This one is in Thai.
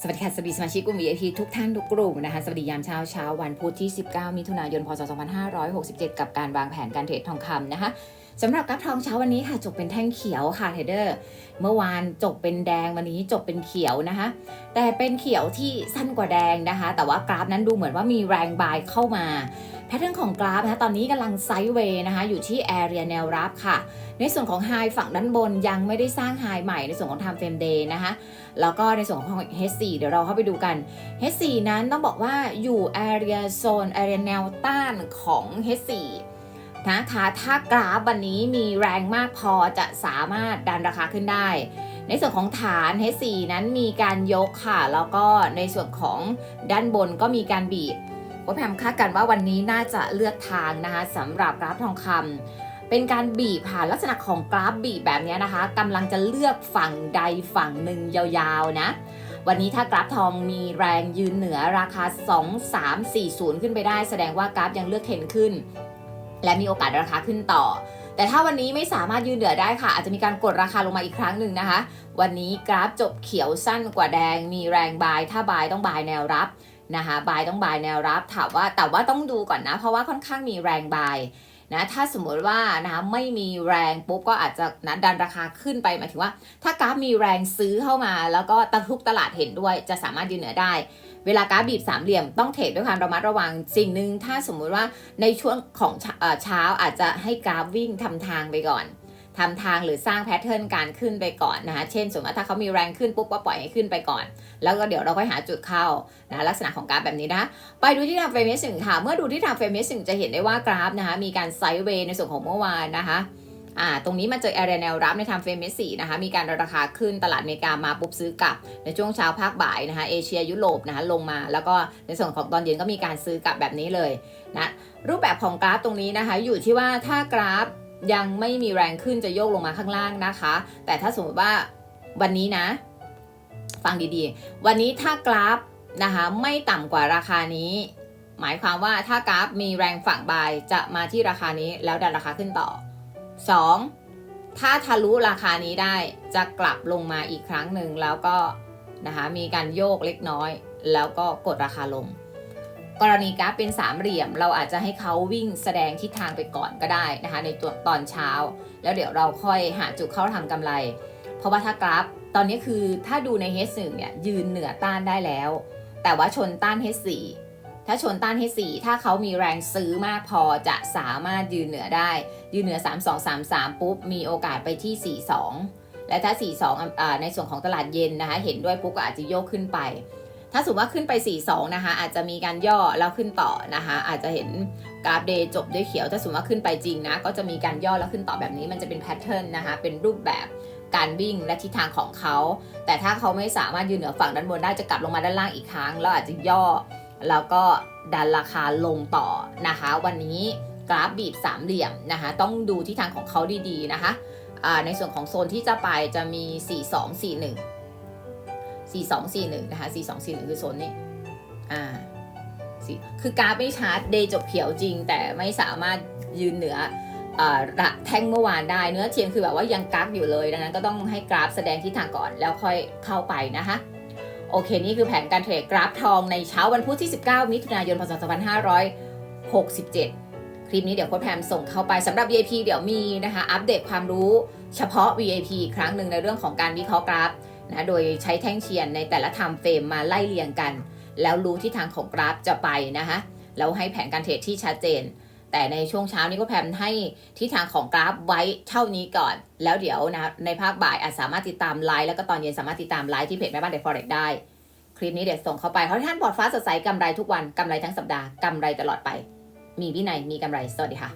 สวัสดีค่ะสวัสดีสมาชิกกลุ่ม VIP ทุกท่านทุกกลุ่มนะคะสวัสดียามเช้าเช้าวันพุธที่ 19 มิถุนายน พศ 2567 กับการวางแผนการเทรดทองคำนะคะสำหรับกราฟทองเช้าวันนี้ค่ะจบเป็นแท่งเขียวค่ะเทรดเดอร์เมื่อวานจบเป็นแดงวันนี้จบเป็นเขียวนะคะแต่เป็นเขียวที่สั้นกว่าแดงนะคะ แต่ว่ากราฟนั้นดูเหมือนว่ามีแรงบายเข้ามา แพทเทิร์นของกราฟนะคะตอนนี้กำลังไซด์เวย์นะคะอยู่ที่แอเรียแนวรับค่ะ ในส่วนของไฮฝั่งด้านบนยังไม่ได้สร้างไฮใหม่ในส่วนของ time frame day นะคะแล้วก็ในส่วนของ H4 เดี๋ยวเราเข้าไปดูกัน H4 นั้นต้องบอกว่าอยู่ area zone area แนวต้านของ H4 นะคะถ้ากราฟวันนี้มีแรงมากพอจะสามารถดันราคาขึ้นได้ ในส่วนของฐาน H4 นั้นมีการยกค่ะ แล้วก็ในส่วนของด้านบนก็มีการบีบ ว่าแพมคาดกันว่าวันนี้น่าจะเลือกทางนะคะสำหรับกราฟทองคำเป็นการบีบผ่านลักษณะของกราฟบีบแบบนี้นะคะกำลังจะเลือกฝั่งใดฝั่งหนึ่งยาวๆนะวันนี้ถ้ากราฟทองมีแรงยืนเหนือราคา 2 3 4 0 ขึ้นไปได้ แสดงว่ากราฟยังเลือกเทนขึ้น และมีโอกาสราคาขึ้นต่อ แต่ถ้าวันนี้ไม่สามารถยืนเหนือได้ค่ะ อาจจะมีการกดราคาลงมาอีกครั้งหนึ่งนะคะ วันนี้กราฟจบเขียวสั้นกว่าแดง มีแรงบาย ถ้าบายต้องบายแนวรับ นะคะบายต้องบายแนวรับถามว่าแต่ว่าต้องดูก่อนนะ เพราะว่าค่อนข้างมีแรงบายนะถ้าสมมติว่านะคะไม่มีแรงปุ๊บก็อาจจะนะดันราคาขึ้นไปหมายถึงว่า ถ้ากราฟมีแรงซื้อเข้ามา แล้วก็ตะทุกตลาดเห็นด้วย จะสามารถยืนเหนือได้ เวลากราฟบีบสามเหลี่ยมต้องเทรดด้วยความระมัดระวังสิ่งหนึ่งถ้าสมมุติว่าในช่วงของเช้าเอ่อเช้าอาจจะให้กราฟวิ่งทำทางไปก่อน ทำทางหรือสร้างแพทเทิร์นการขึ้นไปก่อนนะคะ เช่น สมมติว่าถ้าเขามีแรงขึ้นปุ๊บก็ปล่อยให้ขึ้นไปก่อน แล้วก็เดี๋ยวเราค่อยหาจุดเข้านะลักษณะของกราฟแบบนี้นะ ไปดูที่ทางเฟรมเมสหนึ่งค่ะ เมื่อดูที่ทางเฟรมเมสหนึ่งจะเห็นได้ว่ากราฟนะคะมีการไซด์เวย์ในส่วนของเมื่อวานนะคะอ่าตรงนี้มาเจอแอเรียแนวรับในทางเฟรมเมสสี่นะคะมีการราคาขึ้นตลาดอเมริกามาปุ๊บซื้อกลับ ในช่วงเช้าภาคบ่ายนะคะเอเชียยุโรปนะคะลงมาแล้วก็ในส่วนของตอนเย็นก็มีการซื้อกลับแบบนี้เลยนะรูปแบบของกราฟตรงนี้นะคะอยู่ที่ว่าถ้ากราฟ ยังไม่มีแรงขึ้นจะโยกลงมาข้างล่างนะคะ แต่ถ้าสมมติว่าวันนี้นะ ฟังดีๆ วันนี้ถ้ากราฟนะคะ ไม่ต่ำกว่าราคานี้ หมายความว่าถ้ากราฟมีแรงฝั่งบายจะมาที่ราคานี้แล้วดันราคาขึ้นต่อ 2. ถ้าทะลุราคานี้ได้จะกลับลงมาอีกครั้งหนึ่งแล้วก็นะคะมีการโยกเล็กน้อย แล้วก็กดราคาลง กรณีกราฟเป็นสามเหลี่ยม เราอาจจะให้เขาวิ่งแสดงทิศทางไปก่อนก็ได้นะคะ ในตัวตอนเช้า แล้วเดี๋ยวเราค่อยหาจุดเข้าทำกำไร เพราะว่าถ้ากราฟตอนนี้คือถ้าดูใน H1 เนี่ยยืนเหนือต้านได้แล้ว แต่ว่าชนต้าน H4 ถ้าชนต้าน H4 ถ้าเขามีแรงซื้อมากพอจะสามารถยืนเหนือได้ ยืนเหนือ 3233 ปุ๊บ มีโอกาสไปที่ 42 และถ้า 42อ่าในส่วนของตลาดเย็นนะคะ เห็นด้วยปุ๊บก็อาจจะโยกขึ้นไป ถ้าสมมติว่าขึ้นไป 42 นะคะ อาจจะมีการย่อแล้วขึ้นต่อนะคะ อาจจะเห็นกราฟเดย์จบด้วยเขียว ถ้าสมมติว่าขึ้นไปจริงนะ ก็จะมีการย่อแล้วขึ้นต่อแบบนี้ มันจะเป็นแพทเทิร์นนะคะ เป็นรูปแบบการวิ่งและทิศทางของเขา แต่ถ้าเขาไม่สามารถยืนเหนือฝั่งด้านบนได้ จะกลับลงมาด้านล่างอีกครั้ง แล้วอาจจะย่อ แล้วก็ดันราคาลงต่อนะคะ วันนี้กราฟบีบสามเหลี่ยมนะคะ ต้องดูทิศทางของเขาดีๆนะคะในส่วนของโซนที่จะไปจะมี 4241 4241 นะคะ 4241 คือโซนนี้ อ่าสิคือกราฟไม่ชาร์จเดย์จบเขียวจริง แต่ไม่สามารถยืนเหนืออ่าระแท่งเมื่อวานได้เนื้อเทียมคือแบบว่ายังกราฟอยู่เลย ดังนั้นก็ต้องให้กราฟแสดงทิศทางก่อนแล้วค่อยเข้าไปนะคะ โอเค นี่คือแผนการเทรดกราฟทองในเช้าวันพุธที่ 19 มิถุนายน พศ 2567 คลิปนี้เดี๋ยวโค้ดแพมส่งเข้าไปสำหรับ VIP เดี๋ยวมีนะคะ อัปเดตความรู้เฉพาะ VIP อีกครั้งหนึ่งในเรื่องของการวิเคราะห์กราฟ นะโดยใช้แท่งเชียนในแต่ละไทม์เฟรมมาไล่เรียงกัน แล้วรู้ที่ทางของกราฟจะไปนะคะแล้วให้แผนการเทรดที่ชัดเจน แต่ในช่วงเช้านี้ก็แพมให้ที่ทางของกราฟไว้เท่านี้ก่อน แล้วเดี๋ยวนะในภาคบ่ายอาจสามารถติดตามไลฟ์แล้วก็ตอนเย็นสามารถติดตามไลฟ์ที่เพจแม่บ้านเด็กฟอเร็กได้ คลิปนี้เดี๋ยวส่งเข้าไปขอให้ท่านปลอดฟ้าสดใสกำไรทุกวันกำไรทั้งสัปดาห์กำไรตลอดไป มีวินัยมีกำไรสวัสดีค่ะ